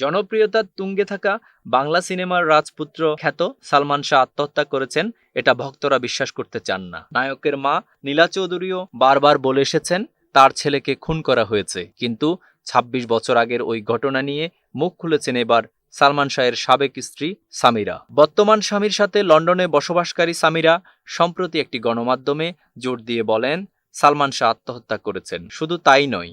জনপ্রিয়তার তুঙ্গে থাকা বাংলা সিনেমার রাজপুত্র খ্যাত সালমান শাহ আত্মহত্যা করেছেন, এটা ভক্তরা বিশ্বাস করতে চান না। নায়কের মা নীলা চৌধুরীও বারবার বলে এসেছেন, তার ছেলেকে খুন করা হয়েছে। কিন্তু ২৬ বছর আগের ওই ঘটনা নিয়ে মুখ খুলেছেন এবার সালমান শাহের সাবেক স্ত্রী সামিরা। বর্তমান স্বামীর সাথে লন্ডনে বসবাসকারী সামিরা সম্প্রতি একটি গণমাধ্যমে জোর দিয়ে বলেন, সালমান শাহ আত্মহত্যা করেছেন। শুধু তাই নয়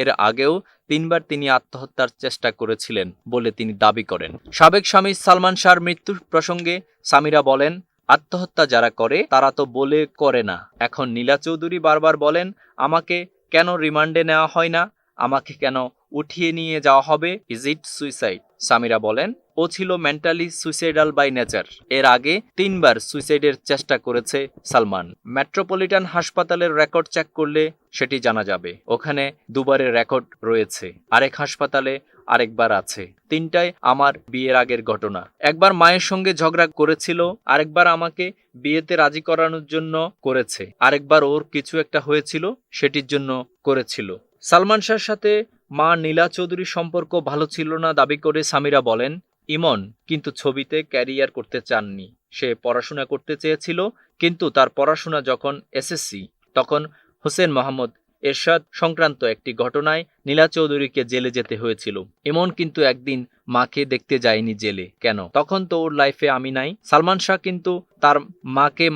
এর আগেও তিনবার তিনি আত্মহত্যার চেষ্টা করেছিলেন বলে তিনি দাবি করেন। সাবেক স্বামী সালমান শাহর মৃত্যুর প্রসঙ্গে সামিরা বলেন, আত্মহত্যা যারা করে, তারা তো বলে করে না। এখন নীলা চৌধুরী বারবার বলেন, আমাকে কেন রিমান্ডে নেওয়া হয় না? আমাকে কেন উঠিয়ে নিয়ে যাওয়া হবে? ইজ ইট সুইসাইড সামিরা বলেন, ও ছিল মেন্টালি সুইসাইডাল বাই নেচার এর আগে তিনবার সুইসাইডের চেষ্টা করেছে সালমান। মেট্রোপলিটন হাসপাতালের রেকর্ড চেক করলে সেটি জানা যাবে। ওখানে দুবারের রেকর্ড রয়েছে। আরেক হাসপাতালে আরেকবার আছে। তিনটায় আমার বিয়ের আগের ঘটনা। একবার মায়ের সঙ্গে ঝগড়া করেছিল, আরেকবার আমাকে বিয়েতে রাজি করানোর জন্য করেছে। আরেকবার ওর কিছু একটা হয়েছিল, সেটির জন্য করেছিল। সালমান শাহর সাথে মা নীলা চৌধুরীর সম্পর্ক ভালো ছিল না দাবি করে সামিরা বলেন, ইমন, কিন্তু ছবিতে ক্যারিয়ার করতে চাননি। সে পড়াশোনা করতে চেয়েছিল, কিন্তু তার পড়াশোনা যখন এসএসসি, তখন হোসেন মোহাম্মদ এরশাদ সংক্রান্ত একটি ঘটনায় নীলা চৌধুরীকে জেলে যেতে হয়েছিল। ইমন কিন্তু একদিন মাকে দেখতে যায়নি জেলে। কেন? তখন তো ওর লাইফে আমি নাই। সালমান শাহ কিন্তু তার মাকে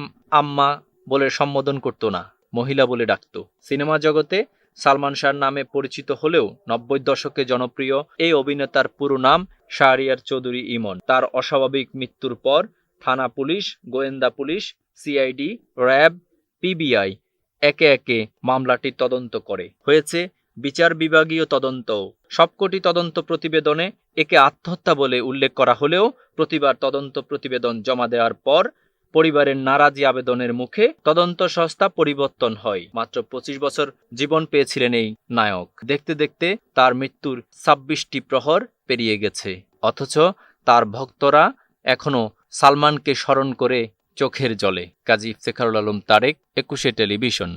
আম্মা বলে সম্বোধন করতো না, মহিলা বলে ডাকতো। সিনেমা জগতে সালমান শাহর নামে পরিচিত হলেও নব্বই দশকে জনপ্রিয় এই অভিনেতার পুরো নাম শাহরিয়ার চৌধুরী ইমন। তার অস্বাভাবিক মৃত্যুর পর থানা পুলিশ, গোয়েন্দা পুলিশ, সিআইডি, র্যাব, পিবিআই একে একে মামলাটি তদন্ত করে। হয়েছে বিচার বিভাগীয় তদন্ত। সবকটি তদন্ত প্রতিবেদনে একে আত্মহত্যা বলে উল্লেখ করা হলেও প্রতিবার তদন্ত প্রতিবেদন জমা দেওয়ার পর পরিবারের নারাজি আবেদনের মুখে তদন্ত সংস্থা পরিবর্তন হয়। মাত্র পঁচিশ বছর জীবন পেয়েছিলেন এই নায়ক। দেখতে দেখতে তার মৃত্যুর ছাব্বিশটি প্রহর পেরিয়ে গেছে। অথচ তার ভক্তরা এখনও সালমানকে স্মরণ করে চোখের জলে। কাজী ইফতেখারুল আলম তারেক, একুশে টেলিভিশন।